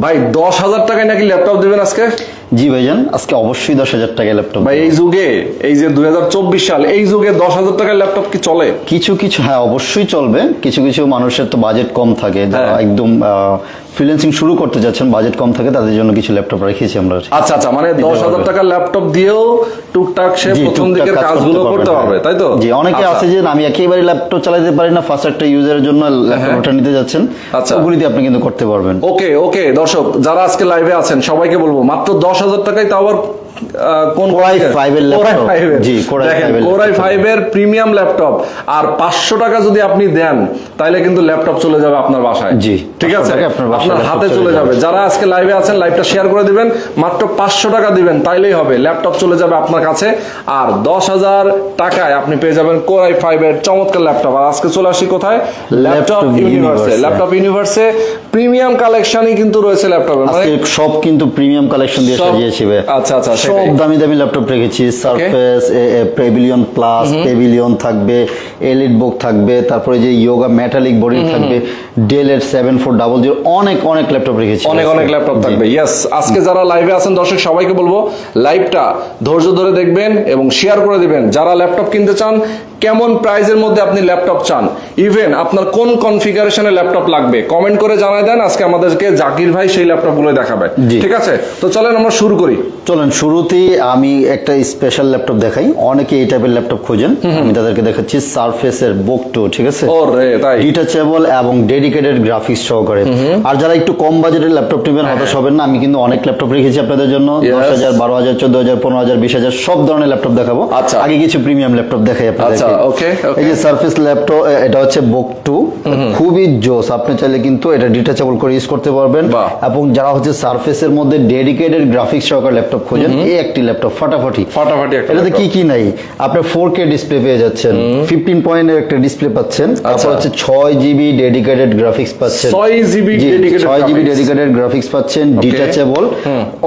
ভাই দশ হাজার টাকায় নাকি ল্যাপটপ দেবেন আজকে? জি ভাইজান আজকে অবশ্যই দশ হাজার টাকায় ল্যাপটপ ভাই এই যুগে এই যে দুই হাজার চব্বিশ সাল এই যুগে দশ হাজার টাকার ল্যাপটপ কি চলে? কিছু কিছু হ্যাঁ অবশ্যই চলবে। কিছু কিছু মানুষের তো বাজেট কম থাকে যারা হ্যাঁ। একদম ফ্রিল্যান্সিং শুরু করতে যাচ্ছেন বাজেট কম থাকে তাদের জন্য কিছু ল্যাপটপ রেখেছি আমরা। আচ্ছা আচ্ছা মানে দশ হাজার টাকার ল্যাপটপ দিয়েও টুকটাক সে প্রথম দিকের কাজগুলো করতে পারবে তাই তো? জি অনেকে আচ্ছা। আছে যে আমি একেবারে ল্যাপটপ চালাতে পারি না ফার্স্ট একটা ইউজারের জন্য ল্যাপটপটা নিতে যাচ্ছেন। আচ্ছা। ওগুলি দিয়ে আপনি কিন্তু করতে পারবেন। ওকে ওকে দর্শক যারা আজকে লাইভে আছেন সবাইকে বলব মাত্র দশ হাজার টাকায় তাও আবার কোন Core i5 এর Core laptop। i5 এর। জি, Core i5 এর Core laptop। i5 এর প্রিমিয়াম ল্যাপটপ আর পাঁচশো টাকা যদি আপনি দেন তাহলে কিন্তু ল্যাপটপ চলে যাবে আপনার বাসায়। জি, ঠিক আছে? টাকায় আপনার বাসায় আপনার laptop হাতে চলে চলে যাবে। যাবে। যারা আজকে লাইভে আছেন লাইভটা শেয়ার করে দিবেন। মাত্র পাঁচশো টাকা দিবেন তাইলেই হবে। ল্যাপটপ চলে যাবে আপনার কাছে। আর দশ হাজার টাকায় আপনি পেয়ে যাবেন কোর আই ফাইভ এর চমৎকার ল্যাপটপ আর আজকে চলে আসি কোথায়? ল্যাপটপ ইউনিভার্সে ল্যাপটপ ইউনিভার্সে প্রিমিয়াম কালেকশনই কিন্তু রয়েছে ল্যাপটপের মানে সব কিন্তু প্রিমিয়াম কালেকশন দিয়ে আচ্ছা, আচ্ছা, সব দামি দামি ল্যাপটপ রেখেছি সারফেস প্লাস পেভিলিয়ন থাকবে এলিট বুক থাকবে তারপরে যে ইয়োগা মেটালিক বডি থাকবে ডেল এর সেভেন ফোর ডাবল জিরো অনেক অনেক ল্যাপটপ রেখেছি। অনেক অনেক ল্যাপটপ থাকবে। ইয়েস আজকে যারা লাইভে আছেন দর্শক সবাইকে বলব লাইভটা ধৈর্য ধরে দেখবেন এবং শেয়ার করে দিবেন। যারা ল্যাপটপ কিনতে চান কেমন প্রাইজের মধ্যে আপনি ল্যাপটপ চান? ইভেন আপনার কোন কনফিগারেশনের ল্যাপটপ লাগবে? কমেন্ট করে জানাই দেন আজকে আমাদেরকে জাকির ভাই সেই ল্যাপটপগুলো দেখাবে। জি। ঠিক আছে? তো চলেন আমরা শুরু করি। চলেন শুরুতেই আমি একটা স্পেশাল ল্যাপটপ দেখাই। অনেকে এই টাইপের ল্যাপটপ খোঁজেন। আমি তাদেরকে দেখাচ্ছি সারফেসের বুক টু ঠিক আছে? ডিটাচেবল এবং ডেডিকেটেড গ্রাফিক্স সহকারে। আর যারা একটু কম বাজেটের ল্যাপটপ নেবেন হতাশ হবেন না। আমি কিন্তু অনেক ল্যাপটপ রেখেছি আপনাদের জন্য। দশ হাজার বারো হাজার চোদ্দ হাজার পনেরো হাজার বিশ হাজার সব ধরনের ল্যাপটপ দেখাবো। আচ্ছা। আগে কিছু প্রিমিয়াম ল্যাপটপ দেখাই আচ্ছা, এই যে সার্ফেস ল্যাপটপ এটা হচ্ছে বুক টু খুবই জোস। আপনি চাইলে কিন্তু এটা ডিটাচেবল করে ইউজ করতে পারবেন। এবং যারা হচ্ছে সার্ফেসের মধ্যে ডেডিকেটেড গ্রাফিক্স সহকারে ল্যাপটপ খোঁজেন এই একটি ল্যাপটপ ফাটাফাটি। ফাটাফাটি এটাতে কি কি নাই? আপনি ফোর কে ডিসপ্লে পেয়ে যাচ্ছেন। ফিফটিন পয়েন্টের একটা ডিসপ্লে পাচ্ছেন। আচ্ছা। তারপর হচ্ছে জিবি ডেডিকেটেড গ্রাফিক্স পাচ্ছেন। ছয় GB G, dedicated GB dedicated graphics পাচ্ছেন ডিটাচেবল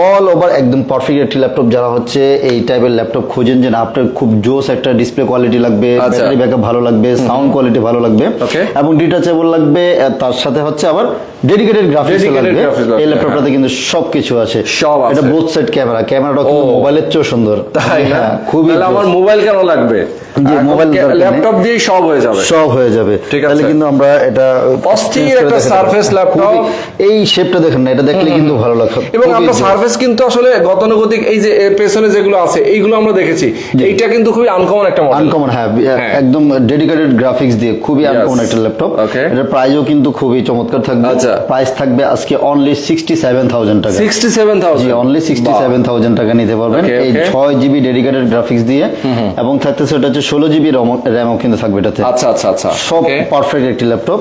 অল ওভার একদম পারফেক্ট একটি ল্যাপটপ যারা হচ্ছে এই টাইপের ল্যাপটপ খোঁজেন যে আপনার খুব জোস একটা ডিসপ্লে কোয়ালিটি লাগবে। ব্যাটারি ব্যাকআপ ভালো লাগবে সাউন্ড কোয়ালিটি ভালো লাগবে এবং ডিটাচেবল লাগবে তার সাথে হচ্ছে আবার ডেডিকেটেড গ্রাফিক্স লাগবে। এই ল্যাপটপটাতে কিন্তু সবকিছু আছে। সব এটা বোথ সাইড ক্যামেরা ক্যামেরাটা কিন্তু মোবাইলের চেয়েও সুন্দর। তাই না? হ্যাঁ, খুবই আমার মোবাইল কেন লাগবে? মোবাইল ল্যাপটপ সব হয়ে যাবে। সব হয়ে যাবে। তাহলে কিন্তু আমরা এটা অস্থির একটা দেখাতে Surface খুবই- এই শেপটা দেখেন না এটা দেখলে কিন্তু ভালো লাগবে এবং আমরা সার্ভিস কিন্তু আসলে গতানুগতিক এই যে পেছনে যেগুলো আছে এইগুলো আমরা দেখেছি। এইটা কিন্তু খুবই আনকমন একটা মডেল আনকমন হ্যাঁ। একদম ডেডিকেটেড গ্রাফিক্স দিয়ে খুবই আনকমন একটা ল্যাপটপ এটার প্রাইসও কিন্তু খুবই চমৎকার থাকবে। আচ্ছা। প্রাইস থাকবে আজকে অনলি সিক্সটি সেভেন থাউজেন্ড টাকা জি অনলি টাকা নিতে পারবেন। এই জিবি ডেডিকেটেড গ্রাফিক্স দিয়ে। এবং থাকতেছে ওটা হচ্ছে ষোলো জিবি র্যামও কিন্তু থাকবে এটাতে। আচ্ছা আচ্ছা আচ্ছা। সব পারফেক্ট একটি ল্যাপটপ.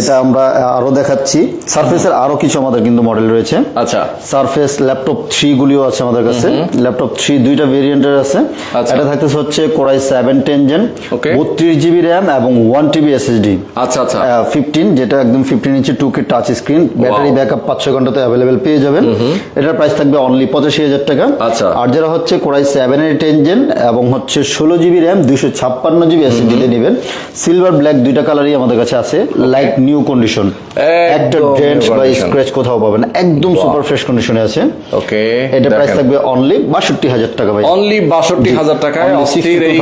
এটা আমরা আরও দেখাচ্ছি। সারফেসের আরও কিছু আমাদের কিন্তু মডেল রয়েছে। আচ্ছা। সারফেস ল্যাপটপ থ্রি গুলিও আছে আমাদের কাছে। ল্যাপটপ থ্রি দুইটা ভেরিয়েন্টের আছে। আচ্ছা। এটা থাকতেছে হচ্ছে core i seven ten gen. বত্রিশ জিবি র্যাম এবং ওয়ান টিবি এসএসডি আচ্ছা আচ্ছা। ফিফটিন যেটা একদম ফিফটিন ইঞ্চি two K touch screen battery backup পাঁচ ছয় ঘন্টাতে অ্যাভেলেবেল পেয়ে যাবেন। এটার প্রাইস থাকবে অনলি পঁচাশি হাজার টাকা। আচ্ছা। আর যারা হচ্ছে কোরাই সেভেন এর টেন জেন এবং হচ্ছে ষোলো জিবি র্যাম দুইশো ছাপ্পান্ন জিবি এসএসডিতে নেবেন। সিলভার ব্ল্যাক দুইটা কালারই আমাদের কাছে আছে। লাইক নিউ কন্ডিশন একটা ডেন্ট বা স্ক্র্যাচ কোথাও পাবেন। একদম সুপার ফ্রেশ কন্ডিশনে আছে। ওকে এটা প্রাইস থাকবে অনলি 62000 টাকা ভাই। অনলি 62000 টাকায় অস্থির এই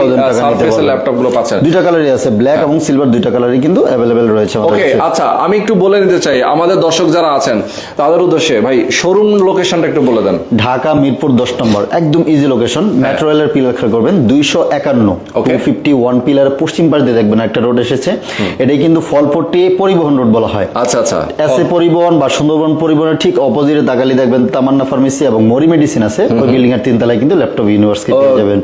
পাচ্ছেন। দুইটা কালারই আছে ব্ল্যাক এবং সিলভার দুইটা কালারই কিন্তু अवेलेबल রয়েছে ওকে আচ্ছা আমি একটু বলে নিতে চাই। আমাদের দর্শক যারা আছেন তাদের উদ্দেশ্যে ভাই শোরুম লোকেশনটা একটু বলে দেন। ঢাকা মিরপুর 10 নম্বর একদম ইজি লোকেশন মেট্রো রেলের পিলার করবেন 251 পিলার পশ্চিম পাশ দিয়ে দেখবেন একটা রোড এসেছে। এটাই কিন্তু ফলপট্টি পরিবহন রোড বলা হয়। আচ্ছা আচ্ছা। এস এ পরিবহন বা সুন্দরবন পরিবহনের ঠিক অপোজিটে দেখবেন তামান্না ফার্মেসি এবং মরি মেডিসিন আছে। ওই বিল্ডিং এর তিনতলায় কিন্তু ল্যাপটপ ইউনিভার্সিটি যাবেন।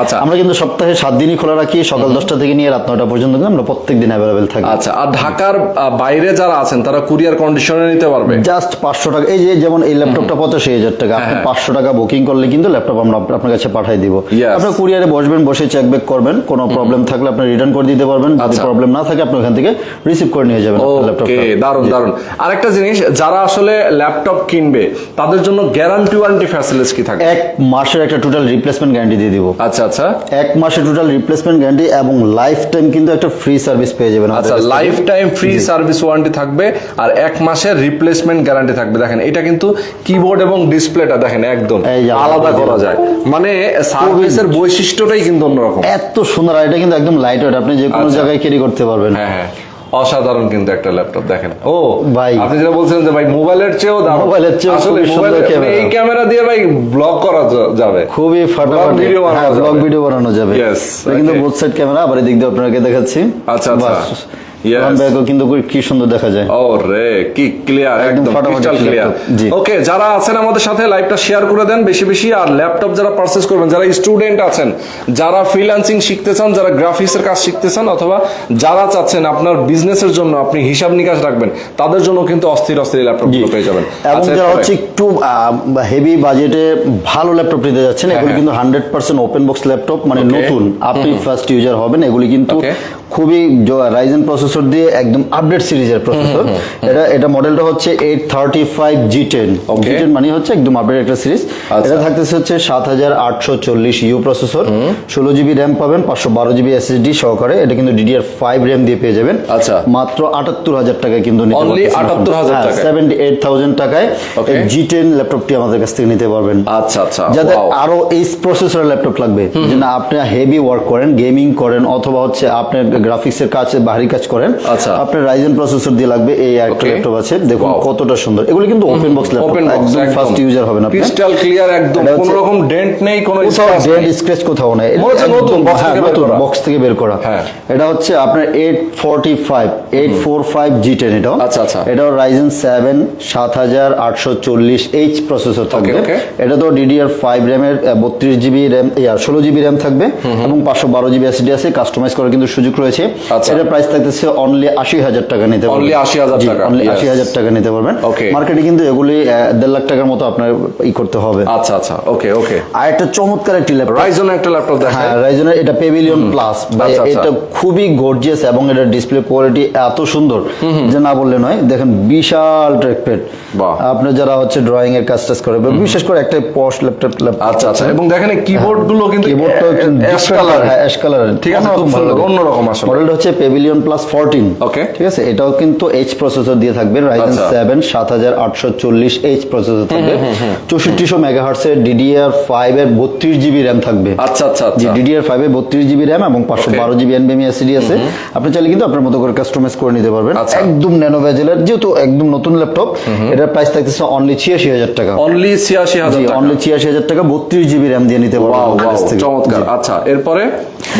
আচ্ছা। আমরা কিন্তু সপ্তাহে সাত দিনই খোলা রাখি। সকাল দশটা থেকে নিয়ে রাত পর্যন্ত আমরা প্রত্যেক দিন অ্যাভেলেবেল থাকি। আচ্ছা আর ঢাকার বাইরে যারা আছেন তারা কুরিয়ার কন্ডিশনে নিতে পারবে? জাস্ট পাঁচশো টাকা। এই যে যেমন এই ল্যাপটপটা পঁচাশি হাজার টাকা। হ্যাঁ। পাঁচশো টাকা বুকিং করলে কিন্তু ল্যাপটপ আমরা আপনার কাছে পাঠিয়ে দিব। আপনার কুরিয়ারে বসবেন বসে চেক ব্যাক করবেন কোনো প্রবলেম থাকলে আপনি রিটার্ন করে দিতে পারবেন যদি আচ্ছা। প্রবলেম না থাকে আপনি ওখান থেকে রিসিভ করে নিয়ে যাবেন ওকে দারুণ দারুণ আরেকটা জিনিস যারা আসলে ল্যাপটপ কিনবে তাদের জন্য গ্যারান্টি ওয়ারেন্টি ফ্যাসিলিটিস কি থাকে? এক মাসের একটা টোটাল রিপ্লেসমেন্ট গ্যারান্টি দিয়ে দিব। আচ্ছা আচ্ছা। এক মাসের টোটাল রিপ্লেসমেন্ট গ্যারান্টি এবং লাইফ টাইম কিন্তু একটা ফ্রি সার্ভিস পেয়ে যাবেন আচ্ছা life time free service warranty থাকবে আর এক মাসের রিপ্লেসমেন্ট গ্যারান্টি থাকবে। দেখেন এটা কিন্তু কিবোর্ড এবং ডিসপ্লেটা দেখেন একদম আলাদা করা যায়। মানে সার্ভিসের বৈশিষ্ট্যটাই কিন্তু অন্যরকম। এত সুন্দর আর এটা কিন্তু একদম লাইট ওয়েট আপনি যে কোনো আচ্ছা। জায়গায় ক্যারি করতে পারবেন হ্যাঁ হ্যাঁ অসাধারণ কিন্তু একটা ল্যাপটপ দেখেন ও ভাই। আপনি যেটা বলছেন যে ভাই মোবাইলের চেয়েও দাম মোবাইলের চেয়েও আসলে সুন্দর ক্যামেরা। এই ক্যামেরা দিয়ে ভাই ব্লগ করা যাবে খুবই ফাটাফাটি ভিডিও বানানো হ্যাঁ ব্লগ যাবে। ভিডিও বানানো যাবে কিন্তু. বোথ সাইড ক্যামেরা আবার এদিক দিয়ে আপনাকে দেখাচ্ছি আচ্ছা, আচ্ছা। Yes. ব্যাগও কিন্তু কি সুন্দর দেখা যায়। ও কি ক্লিয়ার একদম একদম ক্রিস্টাল ক্লিয়ার ওকে যারা আছেন আমাদের সাথে লাইভটা শেয়ার করে দেন বেশি বেশি আর ল্যাপটপ যারা পারচেজ করবেন যারা স্টুডেন্ট আছেন যারা ফ্রিল্যান্সিং শিখতে চান যারা গ্রাফিক্সের কাজ শিখতে চান অথবা যারা চাচ্ছেন আপনার বিজনেসের জন্য আপনি হিসাব নিকাশ রাখবেন তাদের জন্য কিন্তু অস্থির অস্থির ল্যাপটপ। পেয়ে যাবেন। এবং আচ্ছা, যারা হচ্ছে একটু হেভি বাজেটে ভালো ল্যাপটপ নিতে যাচ্ছেন এগুলি হ্যাঁ। কিন্তু hundred percent open box laptop মানে নতুন। আপনি ফার্স্ট ইউজার হবেন এগুলি কিন্তু খুবই রাইজেন প্রসেসর দিয়ে একদম আপডেট সিরিজের প্রসেসর। এটা এটা মডেলটা হচ্ছে eight thirty five G ten G ten মানে হচ্ছে একদম আপডেট একটা সিরিজ। আচ্ছা। এটা থাকতেছে হচ্ছে সাত হাজার আটশো চল্লিশ ইউ প্রসেসর ষোলো জিবি র্যাম পাবেন পাঁচশো বারো জিবি এসএসডি সহকারে। এটা কিন্তু ডিডিআর ফাইভ র্যাম দিয়ে পেয়ে যাবেন। আচ্ছা। মাত্র আটাত্তর হাজার টাকায় কিন্তু 78,000 টাকায়? সেভেন্টি এইট থাউজেন্ড টাকায়. জি টেন ল্যাপটপটি আমাদের কাছ থেকে নিতে পারবেন। আচ্ছা আচ্ছা যাদের আরও এই প্রসেসর ল্যাপটপ লাগবে। যে না আপনি হেভি ওয়ার্ক করেন গেমিং করেন অথবা হচ্ছে আপনার গ্রাফিক্সের কাজ ভারী কাজ করেন আচ্ছা। আপনার রাইজেন প্রসেসর দিয়ে লাগবে এই একটা ল্যাপটপ আছে। দেখুন কতটা সুন্দর। এগুলো কিন্তু ওপেন বক্স ল্যাপটপ একদম ফার্স্ট ইউজার হবেন আপনি ক্রিস্টাল ক্লিয়ার একদম। কোনো রকম ডেন্ট নেই কোনো নেই। স্ক্র্যাচ কোথাও নাই। নতুন, করা। বক্স থেকে বের করা। হ্যাঁ। এটা হচ্ছে আপনার eight forty five eight four five G ten এটাও। আচ্ছা, আচ্ছা। এটাও রাইজেন সেভেন সাত হাজার আটশো চল্লিশ এইচ প্রসেসর থাকবে। এটা তো ডিডিআর ফাইভ র্যামের বত্রিশ জিবি র্যাম ষোলো জিবি র্যাম থাকবে। এবং পাঁচশো বারো জিবি এসডি আছে। কাস্টমাইজ করার কিন্তু সুযোগ রয়েছে। আচ্ছা। এটা প্রাইস থাকতেছে অনলি আশি হাজার টাকা নিতে পারবেন। Only 80,000 টাকা, অনলি আশি হাজার টাকা নিতে পারবেন। Okay. মার্কেটে কিন্তু এগুলি দেড় লাখ টাকার মতো আপনার ই করতে হবে। আচ্ছা আচ্ছা। ওকে ওকে আর একটা চমৎকার একটি ল্যাপটপ রাইজন একটা ল্যাপটপ হ্যাঁ রাইজনের এটা পেভিলিয়ন প্লাস ভাই আচ্ছা, আচ্ছা। এটা খুবই গর্জিয়াস এবং এটা ডিসপ্লে কোয়ালিটি এত সুন্দর। যে না বললে নয় দেখেন বিশাল ট্র্যাকপ্যাড। আপনি যারা হচ্ছে ড্রয়িং এর কাজ টাজ করে বিশেষ করে একটা পোস্ট ল্যাপটপ আচ্ছা আচ্ছা। এবং দেখেন কিবোর্ডগুলো কিন্তু অ্যাশ কালার হ্যাঁ অ্যাশ কালার ঠিক আছে, খুব সুন্দর, অন্যরকম আসলে। মডেলটা হচ্ছে পেভিলিয়ন প্লাস ফোরটিন Okay. ঠিক আছে? এটাও কিন্তু এইচ প্রসেসর দিয়ে থাকবে রাইজেন আচ্ছা। সেভেন সাত হাজার আটশো চল্লিশ এইচ প্রসেসর থাকবে। চৌষট্টিশো মেগাহার্টসের ডিডিআর ফাইভ এর বত্রিশ জিবি র্যাম থাকবে। আচ্ছা আচ্ছা জি আচ্ছা। ডিডিআর ফাইভ এ বত্রিশ জিবি র্যাম এবং পাঁচশো বারো জিবি এনবিএমি এসিডি আছে। আপনি চাইলে কিন্তু আপনার মতো করে কাস্টমাইজ করে নিতে পারবেন। আচ্ছা। একদম ন্যানো ভেজেলের যেহেতু একদম নতুন ল্যাপটপ এটার প্রাইস থাকতেছে অনলি ছিয়াশি হাজার টাকা। অনলি ছিয়াশি হাজার অনলি ছিয়াশি হাজার টাকা বত্রিশ জিবি র্যাম দিয়ে নিতে পারবেন। চমৎকার। আচ্ছা এরপরে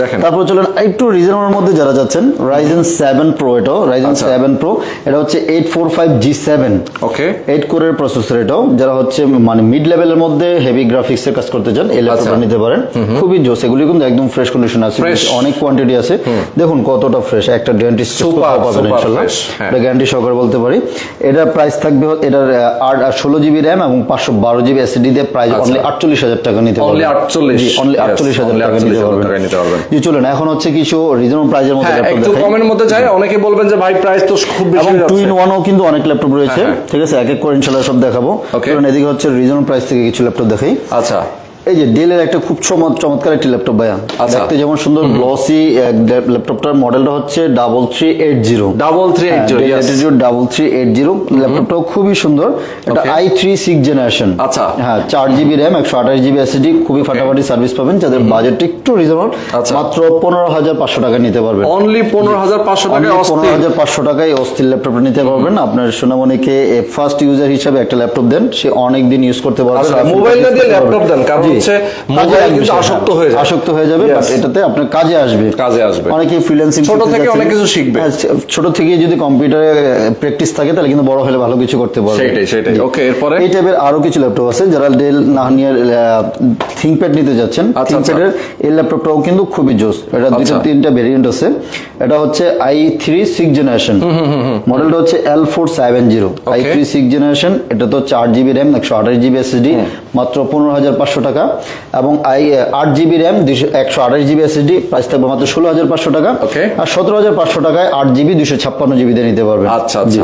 দেখেন। তারপর চলেন একটু রিজনেবলের মধ্যে যারা যাচ্ছেন রাইজেন সেভেন প্রো এটাও রাইজেন। সেভেন প্রো এটা হচ্ছে eight four five G seven okay eight কোরের প্রসেসর এটাও যারা হচ্ছে মানে মিড লেভেলের মধ্যে হেভি গ্রাফিক্স এর কাজ করতে চান এই ল্যাপটপটা আচ্ছা। নিতে পারেন। খুবই জোস এগুলি কিন্তু একদম ফ্রেশ কন্ডিশন আছে। অনেক কোয়ান্টিটি আছে। দেখুন কতটা ফ্রেশ একটা ডেন্টিস্ট Super, পাবেন fresh, হ্যাঁ। এটা গ্যারান্টি সহকারে বলতে পারি। এটার প্রাইস থাকবে এটার আট ষোলো জিবি র্যাম এবং পাঁচশো বারো জিবি এসএসডি দিয়ে প্রাইস আচ্ছা। অনলি আটচল্লিশ হাজার টাকা নিতে পারবেন। অনলি আটচল্লিশ হাজার টাকা নিতে 48,000 পারবেন। চলুন এখন হচ্ছে কিছু রিজনেবল প্রাইজের মধ্যে হ্যাঁ একটু কমেন্ট মধ্যে যায় অনেকে বলবেন যে ভাই প্রাইস তো খুব বেশি হয়ে টু। ইন ওয়ানও কিন্তু অনেক ল্যাপটপ রয়েছে হ্যাঁ, হ্যাঁ। ঠিক আছে এক এক করে ইনশাল্লাহ সব দেখাবো. কারণ এদিকে হচ্ছে রিজনেবল প্রাইস থেকে কিছু ল্যাপটপ দেখাই আচ্ছা এই যে ডেলের একটা খুব চমৎ- চমৎকার একটি ল্যাপটপ ভাইয়া। আচ্ছা। দেখতে যেমন সুন্দর গ্লসি ল্যাপটপটার মডেলটা হচ্ছে double three eight zero double three eight zero double three eight zero ল্যাপটপটাও খুবই সুন্দর। এটা আই থ্রি সিক্স জেনারেশন আচ্ছা। হ্যাঁ চার জিবি র্যাম একশো আঠাশ জিবি এসএসডি খুবই ফাটাফাটি সার্ভিস পাবেন যাদের বাজেট একটু রিজনেবল আচ্ছা। মাত্র পনেরো হাজার পাঁচশো টাকা নিতে পারবেন। অনলি পনেরো হাজার পাঁচশো টাকায় পনেরো হাজার পাঁচশো টাকায় অস্থির ল্যাপটপটা নিতে পারবেন। আপনার সোনামণিকে ফার্স্ট ইউজার হিসাবে একটা ল্যাপটপ দেন। সে অনেক দিন ইউজ করতে পারবে। আচ্ছা, মোবাইল না দিয়ে ল্যাপটপ দেন, কারণ হচ্ছে মোবাইল কিন্তু আসক্ত হয়ে। যায়। আসক্ত হয়ে যাবে এটাতে আপনার কাজে আসবে। কাজে আসবে। অনেকে ফ্রিল্যান্সিং ছোট থেকে অনেক কিছু শিখবে। ছোট থেকে যদি কম্পিউটারে প্র্যাকটিস থাকে তাহলে কিন্তু বড় হলে ভালো কিছু করতে পারবে। সেটাই, সেটাই। Okay, এরপরে? এই টাইপের আরও কিছু ল্যাপটপ আছে যারা ডেল নাহানিয়ার থিংকপ্যাড নিতে যাচ্ছেন। আচ্ছা, আচ্ছা। থিংকপ্যাডের এই ল্যাপটপটাও কিন্তু খুবই জোস। এটা দুইটা আচ্ছা। তিনটা ভেরিয়েন্ট আছে। এটা হচ্ছে আই থ্রি সিক্স জেনারেশন মডেলটা হচ্ছে L four seven zero I three six generation এটা তো চার জিবি র্যাম একশো আঠাশ জিবি এসএসডি মাত্র পনেরো হাজার পাঁচশো টাকা এবং আই আট জিবি র্যাম দুশো একশো আঠাশ জিবি এসএসডি প্রাইস থাকবে মাত্র ষোলো হাজার পাঁচশো টাকা। আর সতেরো হাজার পাঁচশো টাকায় আট জিবি দুশো ছাপ্পান্ন জিবি দিয়ে নিতে পারবেন। আচ্ছা, আচ্ছা, জি।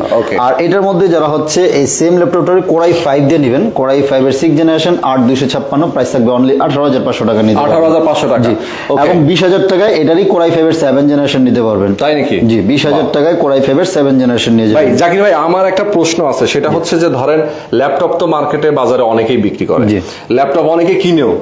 আর এটার মধ্যে যারা হচ্ছে এই সেম ল্যাপটপটার কোরাই ফাইভ দিয়ে নেবেন কোরাই ফাইভ এর সিক্স জেনারেশন আট দুশো ছাপ্পান্ন প্রাইস থাকবে অনলি আঠারো হাজার পাঁচশো টাকা নিতে পারবেন। 18,500 টাকা। জি। এবং বিশ হাজার টাকায় এটারই কোরাই ফাইভ এর সেভেন জেনারেশন নিতে পারবেন। তাই নাকি? জি বিশ হাজার টাকায় কোরাই ফাইভ এর সেভেন জেনারেশন নিয়ে যাবেন। জাকির ভাই আমার একটা প্রশ্ন আছে সেটা হচ্ছে যে ধরেন ল্যাপটপ তো মার্কেটে বাজারে অনেকেই বিক্রি করে। ল্যাপটপ অনেকে কিনেও।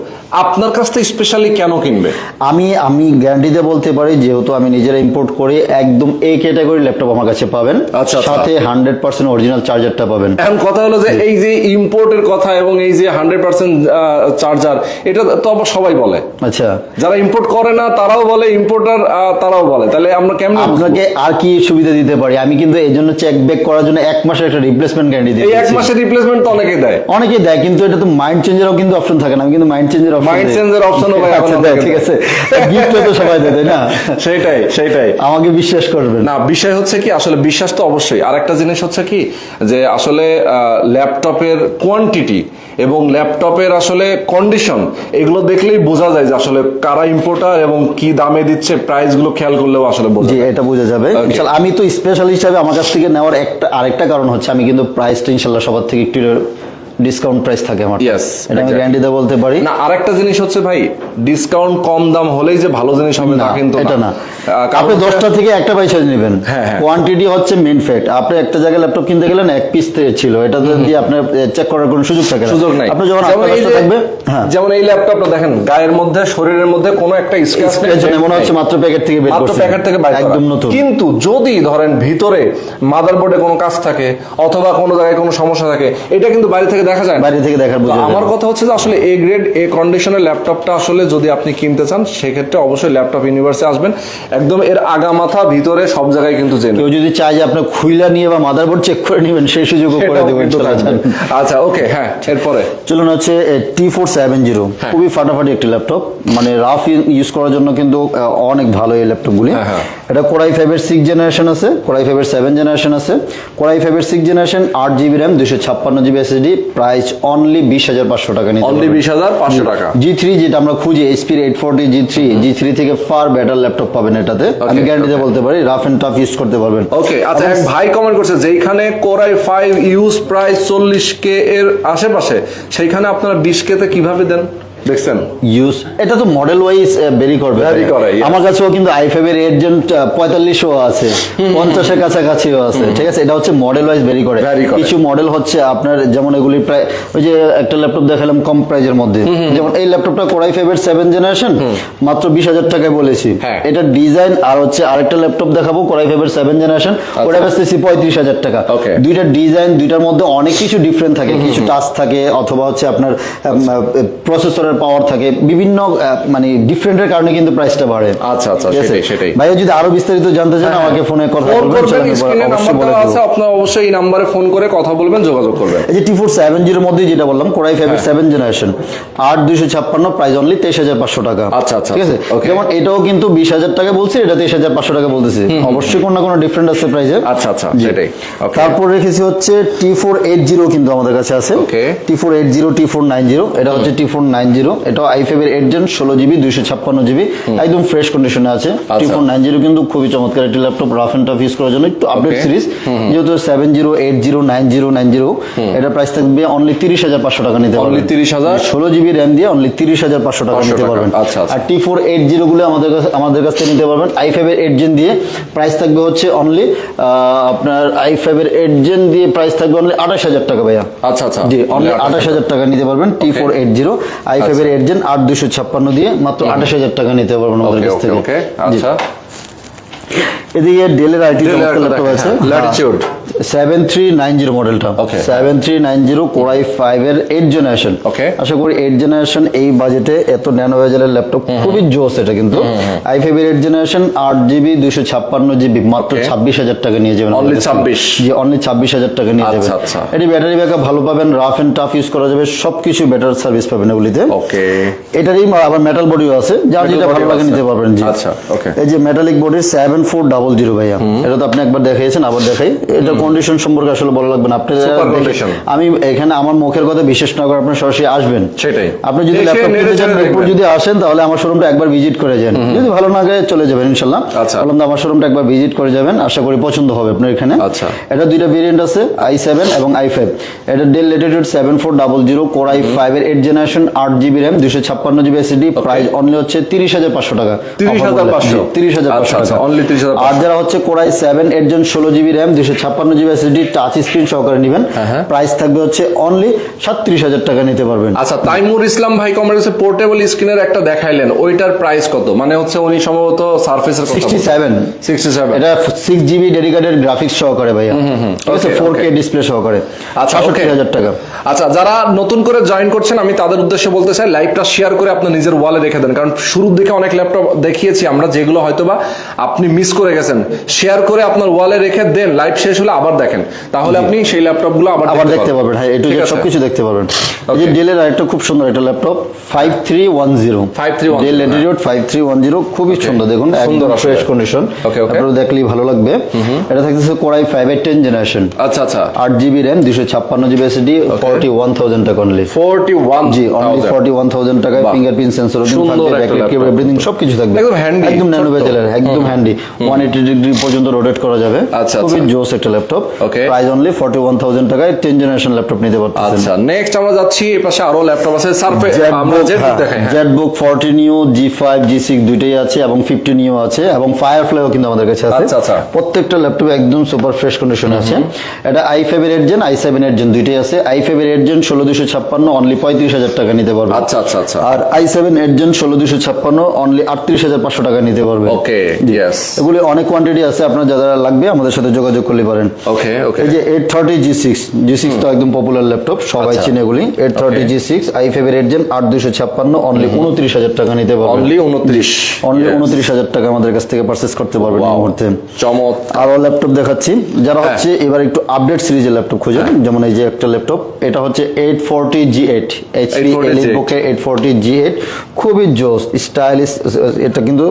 আপনার কাছ থেকে স্পেশালি কেন কিনবে? আমি আমি গ্যারান্টিতে বলতে পারি যেহেতু আমি নিজেরা ইম্পোর্ট করি একদম এই ক্যাটাগরি ল্যাপটপ আমার কাছে পাবেন। আচ্ছা, আচ্ছা। সাথে হান্ড্রেড পার্সেন্ট অরিজিনাল চার্জারটা পাবেন। এখন কথা হলো যে এই যে ইম্পোর্টের কথা এবং এই যে হান্ড্রেড পার্সেন্ট চার্জার এটা তো আবার সবাই বলে। আচ্ছা। যারা ইম্পোর্ট করে না তারাও বলে ইম্পোর্টার তারাও বলে। তাহলে আমরা কেমন আপনাকে আর কি সুবিধা দিতে পারি? আমি কিন্তু এই জন্য চেক ব্যাক করার জন্য এক মাসের একটা রিপ্লেসমেন্ট গ্যারান্টি এই এক মাসের রিপ্লেসমেন্ট তো অনেকে দেয়। অনেকে দেয় কিন্তু এটা তো মাইন্ড চেঞ্জেরও কিন্তু অপশন থাকে না। আমি কিন্তু মাইন্ড চেঞ্জের অপশন ভাই আচ্ছা ঠিক আছে। গিফট তো সবাই দেয় না? সেটাই সেটাই। আমাকে বিশ্বাস করবেন। না বিষয় হচ্ছে কি আসলে বিশ্বাস তো অবশ্যই। আর একটা জিনিস হচ্ছে কি যে আসলে ল্যাপটপের কোয়ান্টিটি এবং ল্যাপটপের আসলে কন্ডিশন এগুলো দেখলেই বোঝা যায় যে আসলে কারা ইম্পোর্টার এবং কি দামে দিচ্ছে প্রাইসগুলো খেয়াল করলেও আসলে জি এটা বোঝা যাবে। আমি তো স্পেশাল হিসাবে আমার কাছ থেকে নেওয়ার একটা আরেকটা কারণ হচ্ছে আমি কিন্তু প্রাইসটা ইনশাল্লাহ সবার থেকে একটু ডিসকাউন্ট প্রাইস থাকে আমার। Yes, এটা আমি exactly. গ্যারান্টিতে বলতে পারি। না আরেকটা জিনিস হচ্ছে ভাই ডিসকাউন্ট কম দাম হলেই যে ভালো জিনিস হবে না, কিন্তু এটা না। আপনি দশটা থেকে একটা পয়সা নেবেন। হ্যাঁ, হ্যাঁ। কোয়ান্টিটি হচ্ছে মেন ফ্যাক্ট আপনি একটা জায়গায় ল্যাপটপ কিনতে গেলেন এক পিস ছিল। এটা দিয়ে আপনার চেক করার কোনো সুযোগ থাকে না। সুযোগ নাই। আপনি যখন থাকবে হ্যাঁ। যেমন এই ল্যাপটপটা দেখেন গায়ের মধ্যে শরীরের মধ্যে কোনো একটা স্ক্র্যাচ নেই মনে হচ্ছে মাত্র প্যাকেট থেকে বের মাত্র করছে প্যাকেট থেকে বাইর। একদম নতুন। কিন্তু যদি ধরেন ভিতরে মাদারবোর্ডে কোনো কাজ থাকে অথবা কোনো জায়গায় কোনো সমস্যা থাকে এটা কিন্তু বাইরে থেকে দেখা যায় বাইরে থেকে দেখার আমার কথা হচ্ছে যে আসলে এ গ্রেড এ কন্ডিশনের ল্যাপটপটা আসলে যদি আপনি কিনতে চান সেক্ষেত্রে অবশ্যই ল্যাপটপ ইউনিভার্সে আসবেন। একদম এর আগা মাথা ভিতরে সব জায়গায় কিন্তু জেনে। কেউ যদি চায় যে আপনার খুইলা নিয়ে বা মাদারবোর্ড চেক করে নেবেন সেই সুযোগও করে দেবেন আচ্ছা ওকে হ্যাঁ এরপরে। চলুন হচ্ছে টি ফোর সেভেন জিরো। খুবই ফাটাফাটি একটি ল্যাপটপ মানে রাফ ইউজ করার জন্য কিন্তু অনেক ভালো এই ল্যাপটপগুলি হ্যাঁ, হ্যাঁ। এটা কোরাই ফাইভের সিক্স জেনারেশন আছে কোরাই ফাইভের সেভেন জেনারেশন আছে। কোরাই ফাইভের সিক্স জেনারেশন আট জিবি র্যাম দুশো ছাপ্পান্ন জিবি এসএসডি প্রাইস অনলি বিশ হাজার পাঁচশো টাকা নিতে অনলি বিশ হাজার পাঁচশো টাকা। জি থ্রি যেটা আমরা খুঁজি এইচপির eight forty G three G three থেকে ফার বেটার ল্যাপটপ পাবেন এটাতে। আমি গ্যারান্টিতে বলতে পারি রাফ এন্ড টাফ ইউজ করতে পারবেন। ওকে আচ্ছা এক ভাই কমেন্ট করছে যেখানে কোরাই ফাইভ ইউজ প্রাইস চল্লিশ কে এর আশেপাশে সেইখানে আপনারা বিশ কে তে কীভাবে দেন? দেখছেন? ইউজ এটা তো মডেল ওয়াইজ ভেরি করবে। করে, আমার কাছেও কিন্তু এর এজেন্ট পঁয়তাল্লিশও আছে। কাছাকাছিও আছে ঠিক আছে? এটা হচ্ছে মডেল ওয়াইজ ভেরি করে। কিছু মডেল হচ্ছে আপনার যেমন এগুলি প্রায় ওই যে একটা ল্যাপটপ দেখালাম কম প্রাইজের মধ্যে। যেমন এই ল্যাপটপটা এর জেনারেশন মাত্র বিশ হাজার টাকায় বলেছি। হ্যাঁ। এটা ডিজাইন আর হচ্ছে আরেকটা ল্যাপটপ দেখাবো এর জেনারেশন ওটা বেচতেছি পঁয়ত্রিশ হাজার টাকা. দুইটা ডিজাইন দুইটার মধ্যে অনেক কিছু ডিফারেন্ট থাকে। কিছু টাচ থাকে অথবা হচ্ছে আপনার প্রসেসরের পাওয়ার থাকে বিভিন্ন মানে ডিফারেন্টের কারণে কিন্তু প্রাইসটা বাড়ে আচ্ছা, আচ্ছা? সেটাই, সেটাই। ভাইয়া যদি আরও বিস্তারিত জানতে চান আমাকে ফোনে কথা বলবেন। আছে আপনারা অবশ্যই এই নাম্বারে ফোন করে কথা বলবেন যোগাযোগ করবেন এই যে টি ফোর সেভেন জিরোর মধ্যে যেটা বললাম কোরাই ফাইভ হ্যাঁ। সেভেন জেনারেশন আট দুইশো ছাপ্পান্ন প্রাইস অনলি তেইশ হাজার পাঁচশো টাকা আচ্ছা, আচ্ছা, ঠিক আছে যেমন এটাও কিন্তু বিশ হাজার টাকা বলছে এটা তেইশ হাজার পাঁচশো টাকা বলতেছে অবশ্যই কোনো না কোনো ডিফারেন্ট আছে প্রাইসে আচ্ছা, আচ্ছা, সেটাই। তারপর রেখেছি হচ্ছে টি ফোর এইট জিরো কিন্তু আমাদের কাছে আছে. T four eight zero T four nine zero এটা হচ্ছে টি ফোর নাইন জিরো এটা আই ফাইভ এর এইট জেন ষোলো জিবি দুইশো ছাপ্পান্ন জিবি একদম ফ্রেশ কন্ডিশনে আছে। টি আচ্ছা। ফোর নাইন জিরো কিন্তু খুবই চমৎকার একটি laptop rough and tough use করার জন্য। একটু আপডেট সিরিজ যেহেতু seven zero eight zero nine zero nine zero এটা প্রাইস থাকবে অনলি তিরিশ হাজার পাঁচশো টাকা নিতে পারবেন। Only 30,000? ষোলো জিবি র্যাম দিয়ে অনলি তিরিশ হাজার পাঁচশো টাকা নিতে পারবেন। আচ্ছা, আচ্ছা। আর টি ফোর এইট জিরো গুলো আমাদের কাছে আমাদের কাছ থেকে নিতে পারবেন। আই ফাইভ এর এইট জেন দিয়ে প্রাইস থাকবে হচ্ছে অনলি আপনার আই ফাইভ এর এইট জেন দিয়ে প্রাইস থাকবে অনলি আঠাশ হাজার টাকা ভাইয়া। আচ্ছা আচ্ছা। জি অনলি আঠাশ হাজার টাকা নিতে পারবেন T four eight zero I five এর আট দুশো ছাপ্পান্ন দিয়ে মাত্র আঠাশ হাজার টাকা নিতে পারবেন আমাদের কাছ থেকে। ওকে আচ্ছা। এদিকে ডেলের I T Dell seven three nine zero মডেলটা seven three nine zero core i five এর এইট জেনারেশন. আশা করি এইট জেনারেশন এই বাজেটে এত ন্যানো ভেজালের ল্যাপটপ খুবই জোস এটা কিন্তু। আই ফাইভ এর এইট জেনারেশন আট জিবি দুইশো ছাপ্পান্ন জিবি মাত্র ছাব্বিশ হাজার টাকা নিয়ে যাবেন। থেকে। 26 জি অনলি ছাব্বিশ হাজার টাকা নিয়ে আচ্ছা, যাবেন। আচ্ছা। এটি ব্যাটারি ব্যাকআপ ভালো পাবেন রাফ এন্ড টাফ ইউজ করা যাবে সবকিছু বেটার সার্ভিস পাবেন এগুলিতে। ওকে এটারই আবার মেটাল বডিও আছে যার যেটা ভালো লাগে নিতে পারবেন জি। আচ্ছা, okay. এই যে মেটালিক বডির সেভেন ফোর ডাবল জিরো ভাইয়া এটা তো আপনি একবার দেখাইছেন আবার দেখাই। এটা কন্ডিশন সম্পর্কে আসলে বলা লাগবে না। আপনি. আমি এখানে আমার মুখের কথা বিশেষ না করে আপনি সরাসরি আসবেন। সেটাই। আপনি যদি ল্যাপটপ নেড়ে চান মিরপুর যদি আসেন তাহলে আমার শোরুমটা একবার ভিজিট করে যান। যদি ভালো না লাগে চলে যাবেন ইনশাল্লাহ আচ্ছা। বললাম আমার শোরুমটা একবার ভিজিট করে যাবেন আশা করি পছন্দ হবে আপনার এখানে। আচ্ছা। এটা দুইটা ভেরিয়েন্ট আছে আই সেভেন এবং আই ফাইভ এটা Dell লেটেড seven four double zero core I five এর এইট জেনারেশন আট জিবি র্যাম দুশো ছাপ্পান্ন জিবি এসএসডি প্রাইস অনলি হচ্ছে তিরিশ হাজার পাঁচশো টাকা। 30,500 তিরিশ হাজার আচ্ছা, পাঁচশো। আচ্ছা, টাকা। only 30,500 আর যারা হচ্ছে কোরাই সেভেন এর জন্য ষোলো জিবি র্যাম দুশো ছাপ্পান্ন জিবি এসএসডি টাচ স্ক্রিন সহকারে নেবেন। হ্যাঁ। প্রাইস থাকবে হচ্ছে অনলি সাতত্রিশ হাজার টাকা নিতে পারবেন। আচ্ছা তাইমুর ইসলাম ভাই কমেন্ট করেছে পোর্টেবল স্ক্রিনের একটা দেখাইলেন। ওইটার প্রাইস কত? মানে হচ্ছে উনি সম্ভবত সারফেসের কথা সিক্সটি সেভেন সিক্সটি সেভেন এটা সিক্স জিবি ডেডিকেটেড গ্রাফিক্স সহকারে ভাইয়া। ফোর কে ডিসপ্লে সহকারে। আচ্ছা আচ্ছা ওকে হাজার টাকা। আচ্ছা যারা নতুন করে জয়েন করছেন আমি তাদের উদ্দেশ্যে বলতে চাই লাইভটা শেয়ার করে আপনার নিজের ওয়ালে রেখে দেন। কারণ শুরুর দিকে অনেক ল্যাপটপ দেখিয়েছি আমরা যেগুলো হয়তোবা আপনি মিস করে গেছেন। শেয়ার করে আপনার ওয়ালে রেখে দেন। লাইভ শেষ হলে আবার দেখেন। তাহলে আপনি সেই ল্যাপটপগুলো আবার আবার দেখতে পারবেন। হ্যাঁ এটু? সবকিছু দেখতে পারবেন। এই যে ডেলের আরেকটা খুব সুন্দর একটা laptop five three one zero 5310 Dell one zero খুবই সুন্দর দেখুন সুন্দর ফ্রেশ কন্ডিশন. আপনারা দেখলেই ভালো লাগবে। এটা থাকতেছে কোরাই ফাইভ এর টেন জেনারেশন আচ্ছা আচ্ছা। আট জিবি র্যাম দুশো ছাপ্পান্ন GB SD forty one thousand টাকা only forty one G only forty one thousand টাকায় ফিঙ্গারপ্রিন্ট সেন্সর থাকবে এভরিথিং সবকিছু থাকবে। একদম handy, একদম ন্যানো বেজেলের একদম হ্যান্ডি ওয়ান এইটি ডিগ্রি পর্যন্ত রোটেট করা যাবে। আচ্ছা, খুবই আচ্ছা। জোস একটা ল্যাপটপ Okay. Price only forty one thousand টাকায় টেন জেনারেশন ল্যাপটপ নিতে পারতেছেন। আচ্ছা নেক্সট আমরা যাচ্ছি এই পাশে আরও ল্যাপটপ আছে। সারফে আমরা যে দেখাই হ্যাঁ। ZBook forty new G five G six দুইটাই আছে এবং ফিফটি নিউ আছে এবং ফায়ারফ্লাইও কিন্তু আমাদের কাছে আছে। আচ্ছা, আচ্ছা। প্রত্যেকটা ল্যাপটপ একদম সুপার ফ্রেশ কন্ডিশনে আছে। এটা আই ফাইভ এর এইট জেন আই সেভেন এর জেন দুইটাই আছে। আই ফাইভ এর এইট জেন ষোলো দুশো ছাপ্পান্ন অনলি পঁয়ত্রিশ হাজার টাকা নিতে পারবে। আচ্ছা আচ্ছা আচ্ছা। আর আই সেভেন এর জেন ষোলো দুশো ছাপ্পান্ন অনলি আটত্রিশ হাজার পাঁচশো টাকা নিতে পারবে। ওকে ইয়েস এগুলি অনেক কোয়ান্টিটি আছে আপনার যারা লাগবে আমাদের সাথে যোগাযোগ করতে পারেন। ওকে ওকে এই যে eight thirty G six G six তো একদম পপুলার ল্যাপটপ সবাই আচ্ছা। চিনে এগুলি eight thirty G six I five এর জেন আট দুশো ছাপ্পান্ন অনলি উনত্রিশ হাজার টাকা নিতে পারবেন। অনলি উনত্রিশ। অনলি উনত্রিশ হাজার টাকা আমাদের কাছ থেকে পারচেস করতে পারবেন এই মুহূর্তে। চমৎ। আরও ল্যাপটপ দেখাচ্ছি। যারা হ্যাঁ। হচ্ছে এবার একটু আপডেট সিরিজের ল্যাপটপ খুঁজেন যেমন এই যে একটা ল্যাপটপ এটা হচ্ছে eight forty G eight HP 840 elite G8 বুকে এইট ফোরটি জি এইট খুবই জোস স্টাইলিশ এটা কিন্তু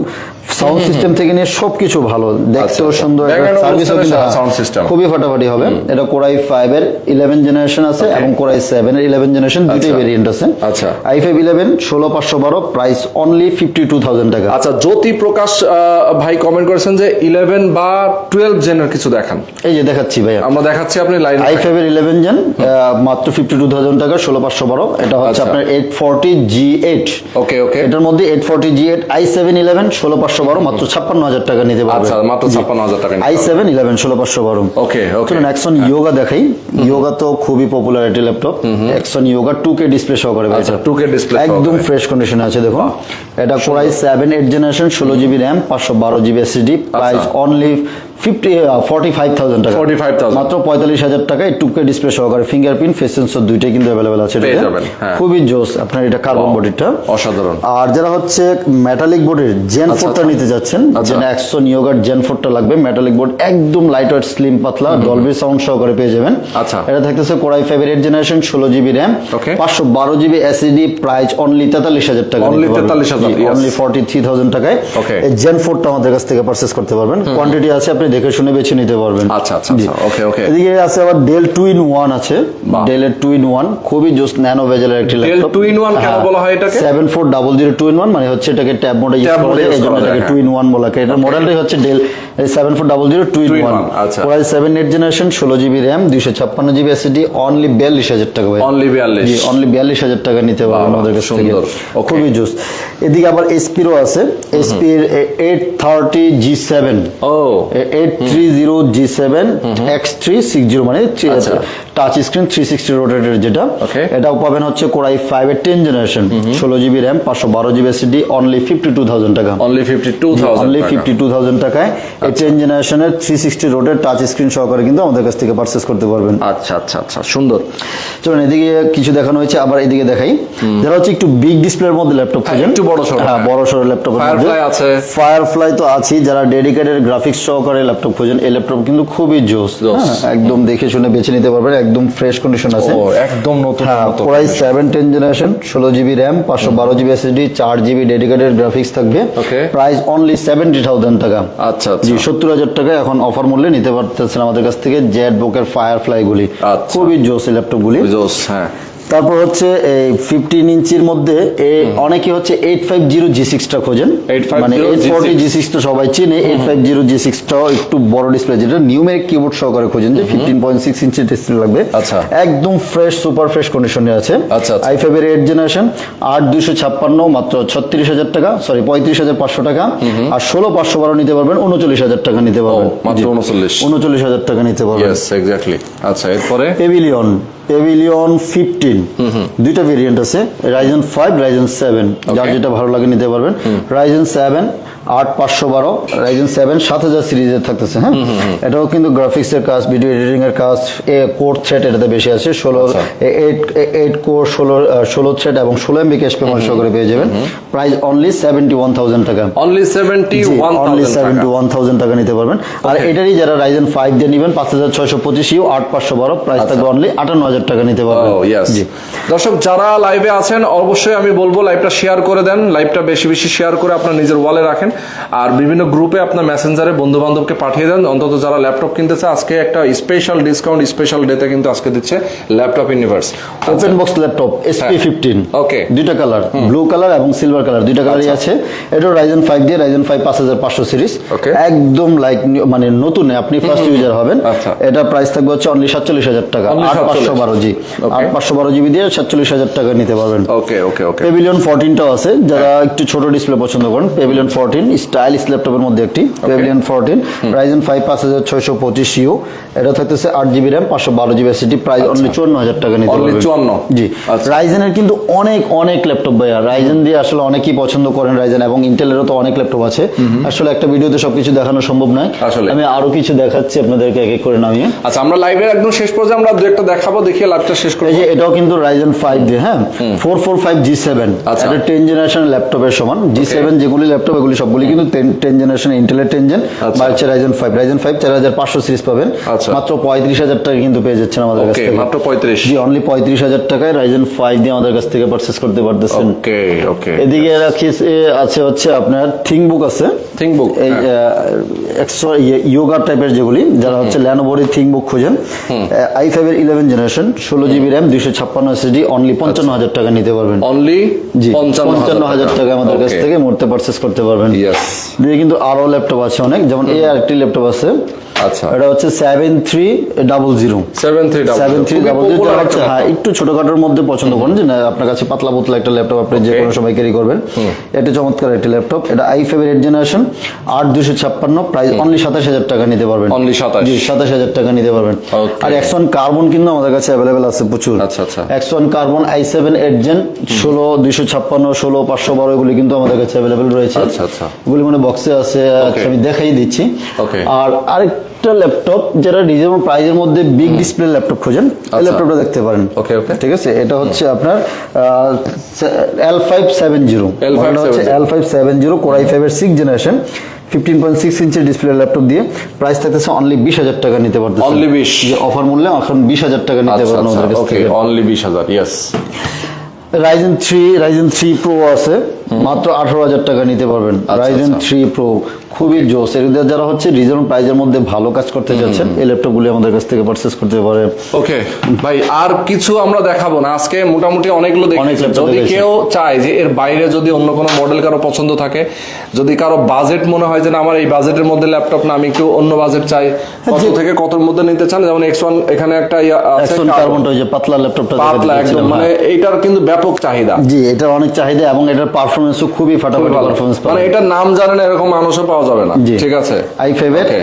সাউন্ড সিস্টেম থেকে নিয়ে সবকিছু ভালো। দেখতেও আচ্ছা। সুন্দর সার্ভিসও কিন্তু হ্যাঁ, sound খুবই ফাটাফাটি হবে। এটা কোরাই ফাইভ এর ইলেভেন জেনারেশন আছে এবং কোরাই সেভেন এর ইলেভেন জেনারেশন দুইটাই আচ্ছা। ভেরিয়েন্ট আছে। আচ্ছা। আই ফাইভ ইলেভেন ষোলো পাঁচশো বারো price only fifty two thousand টাকা। আচ্ছা জ্যোতি প্রকাশ ভাই কমেন্ট করেছেন যে ইলেভেন বা টুয়েলভ জেনের কিছু দেখান। এই যে দেখাচ্ছি ভাইয়া আমরা দেখাচ্ছি আপনি লাইন আই ফাইভ এর ইলেভেন জেন মাত্র ফিফটি টু থাউজেন্ড টাকা ষোলো পাঁচশো বারো। এটা হচ্ছে আচ্ছা। আপনার eight forty G eight okay okay এটার মধ্যে eight forty G eight I seven eleven ষোলো পাঁচশো বারো মাত্র ছাপ্পান্ন হাজার টাকা নিতে পারবে। আচ্ছা মাত্র ছাপ্পান্ন হাজার টাকা আই সেভেন ইলেভেন ষোলো পাঁচশো বারো। ওকে ওকে চলুন ইয়োগা দেখাই। ইয়োগা তো খুবই পপুলার একটি laptop X one Yoga two K display সহকারে আচ্ছা, টু কে ডিসপ্লে একদম ফ্রেশ কন্ডিশনে আছে দেখো এটা core i seven eight generation ষোলো জিবি র্যাম পাঁচশো বারো GB SSD price only fifty forty five thousand টাকা 45,000 মাত্র পঁয়তাল্লিশ হাজার টাকায় টু কে ডিসপ্লে সহকারে ফিঙ্গারপ্রিন্ট ফেস সেন্সর দুইটাই কিন্তু অ্যাভেলেবেল আছে হ্যাঁ। খুবই জোস আপনার এটা কার্বন বডিটা অসাধারণ আর যারা হচ্ছে মেটালিক বোর্ডের জেন ফোরটা। নিতে যাচ্ছেন আচ্ছা। একশো নিয়োগার জেন ফোরটা লাগবে মেটালিক বোর্ড একদম লাইট ওয়েট স্লিম পাতলা ডলবি সাউন্ড সহকারে পেয়ে যাবেন আচ্ছা। এটা থাকতেছে core i five eight generation ষোলো জিবি র্যাম পাঁচশো বারো জিবি এসিডি প্রাইস অনলি তেতাল্লিশ হাজার টাকা Only 43,000, yes. Only forty three thousand টাকায়. জেন ফোরটা আমাদের কাছ থেকে পারচেস করতে পারবেন কোয়ান্টিটি আছে আপনি দেখে শুনে বেছে নিতে পারবেন। আচ্ছা আচ্ছা আচ্ছা ওকে ওকে এদিকে আছে আবার ডেল টু ইন ওয়ান আছে। বাহ। ডেলের টু ইন ওয়ান খুবই জোস ন্যানো ভেজেলের একটি ল্যাপটপ 2-in-1 কেন বলা হয় এটাকে? Seven four double zero two in one মানে হচ্ছে এটাকে ট্যাব মোডে ইউজ করা এই জন্য এটাকে টু ইন ওয়ান বলা হয়। এটার মডেলটাই হচ্ছে Dell seven four double zero two in one 2-in-1, আচ্ছা। Core i seven eight generation ষোলো জিবি র্যাম দুইশো ছাপ্পান্ন জিবি এসএসডি অনলি বিয়াল্লিশ হাজার টাকা ভাই। অনলি বিয়াল্লিশ। জি অনলি বিয়াল্লিশ হাজার টাকা নিতে পারবেন আমাদের কাছ সুন্দর। খুবই জোস এদিকে আবার এসপিরও আছে। এসপির এইট থার্টি জি সেভেন ও। Eight three zero G seven x three six zero মানে। টাচ স্ক্রিন থ্রি সিক্সটি রোটেটের যেটা. এটাও পাবেন হচ্ছে কোরাই ফাইভ এর টেন জেনারেশন ষোলো জিবি র্যাম পাঁচশো বারো GB SD only fifty two thousand টাকা। Only fifty two only fifty two thousand টাকায় এই টেন জেনারেশনের থ্রি সিক্সটি রোটের টাচ স্ক্রিন সহকারে কিন্তু আমাদের কাছ থেকে পারচেস করতে পারবেন। আচ্ছা আচ্ছা আচ্ছা সুন্দর। চলুন এদিকে কিছু দেখানো হয়েছে আবার এদিকে দেখাই। যারা হচ্ছে একটু বিগ ডিসপ্লের মধ্যে ল্যাপটপ খুঁজেন। একটু বড়সড়, হ্যাঁ হ্যাঁ। বড় সড়ো ল্যাপটপ আছে। ফায়ারফ্লাই তো আছেই যারা ডেডিকেটেড গ্রাফিক্স সহকারে ল্যাপটপ খোঁজেন এই ল্যাপটপ কিন্তু খুবই জোস। জোস। হ্যাঁ, একদম দেখে শুনে বেছে নিতে পারবেন একদম ফ্রেশ কন্ডিশন আছে। ও একদম নতুন হ্যাঁ। Core i seven ten generation ষোলো জিবি র্যাম পাঁচশো বারো জিবি এসএসডি চার জিবি ডেডিকেটেড গ্রাফিক্স থাকবে। Okay price only seventy thousand টাকা। আচ্ছা জি আচ্ছা সত্তর হাজার টাকা এখন অফার মূল্যে নিতে পারতেছেন আমাদের কাছ থেকে জেড বুকের ফায়ার ফ্লাই গুলি। আচ্ছা। খুবই জোস ল্যাপটপ গুলি জোস হ্যাঁ। তারপর হচ্ছে এই ফিফটিন ইঞ্চির মধ্যে অনেকে হচ্ছে এইট ফাইভ জিরো জি সিক্সটা খোঁজেন। মানে এইট ফোরটি G6 জি সবাই চিনে এইট ফাইভ জিরো জি সিক্সটাও একটু বড় ডিসপ্লে যেটা নিউমেরিক কিবোর্ড সহকারে খোঁজেন যে fifteen point six inch display লাগবে। আচ্ছা। একদম ফ্রেশ সুপার ফ্রেশ কন্ডিশনে আছে। আচ্ছা, আচ্ছা। আই ফাইভের এইট জেনারেশন আট দুশো ছাপ্পান্ন মাত্র ছত্রিশ হাজার টাকা সরি পঁয়ত্রিশ হাজার পাঁচশো টাকা। আর ষোলো পাঁচশো বারো নিতে পারবেন উনচল্লিশ হাজার টাকা নিতে পারবেন। মাত্র 39 উনচল্লিশ। হাজার টাকা নিতে পারবেন। এক্স্যাক্টলি আচ্ছা এরপরে? পেভিলিয়ন পেভিলিয়ন ফিফটিন দুইটা ভেরিয়েন্ট আছে। রাইজেন ফাইভ রাইজেন সেভেন যার যেটা ভালো লাগে নিতে পারবেন। রাইজেন সেভেন আট পাঁচশো বারো রাইজেন সেভেন সাত হাজার সিরিজের থাকতেছে হ্যাঁ? এটাও কিন্তু কাজ ভিডিও এডিটিং এর কাজ কোর থ্রেড এটাতে বেশি আছে ষোলো আচ্ছা। এইট এইট কোর ষোলো ষোলো থ্রেড এবং ষোলো এমবি ক্যাশ পেমেন্ট সহকারে পেয়ে যাবেন। Price only seventy one thousand টাকা। Only seventy only seventy one thousand টাকা নিতে পারবেন। আর এটারই যারা রাইজেন ফাইভ দিয়ে নেবেন পাঁচ হাজার ছয়শো পঁচিশ ইউ আট পাঁচশো বারো প্রাইস থাকবে অনলি আটান্ন হাজার টাকা নিতে পারবেন। জি। দর্শক যারা লাইভে আছেন অবশ্যই আমি বলব লাইভটা শেয়ার করে দেন। লাইভটা বেশি বেশি শেয়ার করে আপনার নিজের ওয়ালে রাখেন। আর বিভিন্ন গ্রুপে আপনার মেসেঞ্জারে বন্ধু বান্ধবকে পাঠিয়ে দেন। অন্তত যারা ল্যাপটপ কিনতেছে আজকে একটা স্পেশাল ডিসকাউন্ট স্পেশাল ডেতে কিন্তু আজকে দিচ্ছে laptop universe open box laptop SP fifteen Okay. দুইটা কালার ব্লু কালার এবং সিলভার কালার দুইটা কালারই আছে। এটা রাইজেন ফাইভ দিয়ে রাইজেন ফাইভ পাঁচ হাজার পাঁচশো সিরিজ. একদম লাইক মানে নতুন আপনি ফার্স্ট ইউজার হবেন। আচ্ছা। এটা প্রাইস থাকবে হচ্ছে অনলি সাতচল্লিশ হাজার টাকা। আট পাঁচশো বারো জি. আট পাঁচশো বারো জিবি দিয়ে সাতচল্লিশ হাজার টাকা নিতে পারবেন। ওকে ওকে ওকে পেভিলিয়ন ফোরটিনটাও আছে। যারা একটু ছোট ডিসপ্লে পছন্দ করেন পেভিলিয়ন ফোরটিন স্টাইলিশ ল্যাপটপের মধ্যে একটি পেভিলিয়ন ফোরটিন রাইজেন ফাইভ পাঁচ হাজার ছয়শো পঁচিশ ইউ এটা থাকতেছে আট জিবি র্যাম পাঁচশো বারো জিবি প্রাইস অনলি চুয়ান্ন হাজার টাকা নিতে পারবেন। 54 জি। আচ্ছা। রাইজেনের কিন্তু অনেক অনেক ল্যাপটপ ভাইয়া। রাইজেন দিয়ে আসলে অনেকেই পছন্দ করেন রাইজেন এবং ইন্টেলেরও তো অনেক ল্যাপটপ আছে। আসলে একটা ভিডিওতে সবকিছু দেখানো সম্ভব নয়। আসলে। আমি আরও কিছু দেখাচ্ছি আপনাদেরকে এক এক করে নামিয়ে। আচ্ছা আমরা লাইভের একদম শেষ পর্যায়ে আমরা দু একটা দেখাবো দেখিয়ে লাইভটা শেষ এই করব যে এটাও কিন্তু রাইজেন ফাইভ দিয়ে হ্যাঁ? Four four five G seven আচ্ছা। এটা টেন জেনারেশন ল্যাপটপের সমান। জি সেভেন যেগুলি ল্যাপটপ এগুলি সবগুলি কিন্তু টেন জেনারেশন ইন্টেলের টেন জেন আচ্ছা। বা হচ্ছে রাইজেন ফাইভ রাইজেন ফাইভ চার হাজার পাঁচশো সিরিজ পাবেন। আচ্ছা। মাত্র পঁয়ত্রিশ হাজার টাকা কিন্তু পেয়ে যাচ্ছেন আমাদের কাছ থেকে। মাত্র পঁয়ত্রিশ। জি অনলি পঁয়ত্রিশ হাজার টাকায় রাইজেন ফাইভ দিয়ে আমাদের কাছ থেকে পারচেস করতে পারতেছেন। ওকে ওকে এদিকে রাখি আছে হচ্ছে আপনার থিঙ্ক বুক আছে। বুক এই এক্সট্রা ইয়োগা টাইপের যেগুলি যারা হচ্ছে ল্যানোভোরি থিঙ্ক বুক খুঁজেন আই ফাইভের ইলেভেন জেনারেশন ষোলো জিবি র্যাম দুইশো ছাপ্পান্ন এসএসডি অনলি পঞ্চান্ন হাজার টাকা নিতে পারবেন। অনলি জি পঞ্চান্ন হাজার টাকা। আমাদের কাছ থেকে মুহূর্তে পারচেস করতে পারবেন। ইয়েস দিয়ে কিন্তু আরও ল্যাপটপ আছে অনেক। যেমন এ আর একটি ল্যাপটপ আছে। আচ্ছা। এটা হচ্ছে seven three double zero seven three seven three double zero হচ্ছে হ্যাঁ একটু ছোটখাটোর মধ্যে পছন্দ করেন যে না আপনার কাছে পাতলা পাতলা একটা ল্যাপটপ আপনি যে কোনো সময় ক্যারি করবেন। এটা চমৎকার একটা ল্যাপটপ এটা আই ফাইভের এইট জেনারেশন আট দুশো ছাপ্পান্ন প্রাইস অনলি সাতাশ হাজার টাকা নিতে পারবেন। 27 জি সাতাশ হাজার টাকা নিতে পারবেন। আর এক্স কার্বন কিন্তু আমাদের কাছে অ্যাভেলেবেল আছে প্রচুর। আচ্ছা, আচ্ছা। X carbon I seven eight gen ষোলো দুইশো ছাপ্পান্ন ষোলো পাঁচশো বারো এগুলি কিন্তু আমাদের কাছে অ্যাভেলেবেল রয়েছে। আচ্ছা, আচ্ছা। এগুলি মানে বক্সে আছে আচ্ছা, আমি দেখাই দিচ্ছি. আর আরেকটা ল্যাপটপ যেটা রিজনেবল প্রাইজের মধ্যে বিগ ডিসপ্লে ল্যাপটপ খোঁজেন এই আচ্ছা। ল্যাপটপটা দেখতে পারেন। Okay, okay. ঠিক আছে? এটা হচ্ছে আপনার এল ফাইভ সেভেন জিরো হচ্ছে L570 L five seven zero core i ফাইভের six generation fifteen point six ইঞ্চের display laptop দিয়ে প্রাইস থাকতেছে অনলি বিশ হাজার টাকা নিতে পারতেছে। অনলি 20 যে অফার মূল্যে এখন বিশ হাজার টাকা নিতে আচ্ছা পারেন আচ্ছা। ওদের কাছ ওকে থেকে। অনলি বিশ হাজার yes Ryzen three Ryzen three pro আছে মাত্র আঠারো হাজার টাকা নিতে পারবেন। রাইজেন আচ্ছা। থ্রি প্রো খুবই জোস এর যারা হচ্ছে রিজনেবল প্রাইজের মধ্যে ভালো কাজ করতে যাচ্ছেন এই ল্যাপটপগুলি আমাদের কাছ থেকে পারচেস করতে পারেন ওকে ভাই আর কিছু আমরা দেখাবো না। আজকে মোটামুটি অনেকগুলো অনেক দেখেছি যদি কেউ চায় যে এর বাইরে যদি অন্য কোনো মডেল কারও পছন্দ থাকে যদি কারও বাজেট মনে হয় যে না আমার এই বাজেটের মধ্যে ল্যাপটপ না আমি একটু অন্য বাজেট চাই কত যে- থেকে কতর মধ্যে নিতে চান? যেমন এক্স ওয়ান এখানে একটা আছে কার্বনটা ওই যে পাতলা ল্যাপটপটা পাতলা একদম মানে হ্যাঁ। এইটার কিন্তু ব্যাপক চাহিদা। জি এটার অনেক চাহিদা এবং এটার পারফরমেন্সও খুবই ফাটাফাটি। পারফরমেন্স মানে এটার নাম জানেন এরকম মানুষও পাওয়া যাবে না। ঠিক আছে? আই ফাইভের Okay.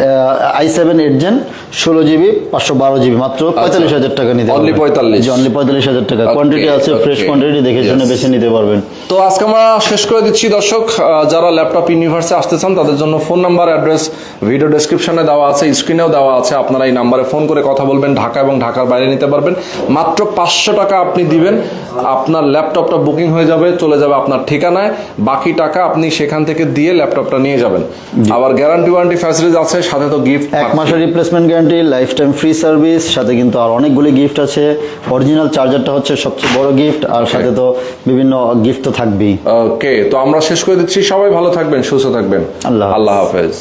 I seven eight gen ষোলো জিবি পাঁচশো বারো জিবি মাত্র পঁয়তাল্লিশ হাজার টাকা নিতে 45 জি অনলি পঁয়তাল্লিশ হাজার টাকা। কোয়ান্টিটি আছে ফ্রেশ কোয়ান্টিটি দেখে শুনে. বেছে নিতে পারবেন। তো আজকে আমরা শেষ করে দিচ্ছি দর্শক। যারা ল্যাপটপ ইউনিভার্সে আসতে চান তাদের জন্য ফোন নাম্বার অ্যাড্রেস ভিডিও ডেসক্রিপশনে দেওয়া আছে স্ক্রিনেও দেওয়া আছে। আপনারা এই নাম্বারে ফোন করে কথা বলবেন ঢাকা এবং ঢাকার বাইরে নিতে পারবেন। মাত্র পাঁচশো টাকা আপনি দিবেন। আপনার ল্যাপটপটা বুকিং হয়ে যাবে চলে যাবে আপনার ঠিকানায়। বাকি টাকা আপনি সেখান থেকে দিয়ে ল্যাপটপটা নিয়ে যাবেন। আবার গ্যারান্টি ওয়ারেন্টি ফ্যাসিলিটি আছে সাথে তো গিফট এক মাসের replacement guarantee lifetime free service সাথে কিন্তু আর অনেকগুলি গিফট আছে। অরিজিনাল চার্জারটা হচ্ছে সবচেয়ে বড় গিফট আর সাথে তো বিভিন্ন গিফট তো থাকবেই। ওকে তো আমরা শেষ করে দিচ্ছি। সবাই ভালো থাকবেন সুস্থ থাকবেন। আল্লাহ আল্লাহ হাফেজ।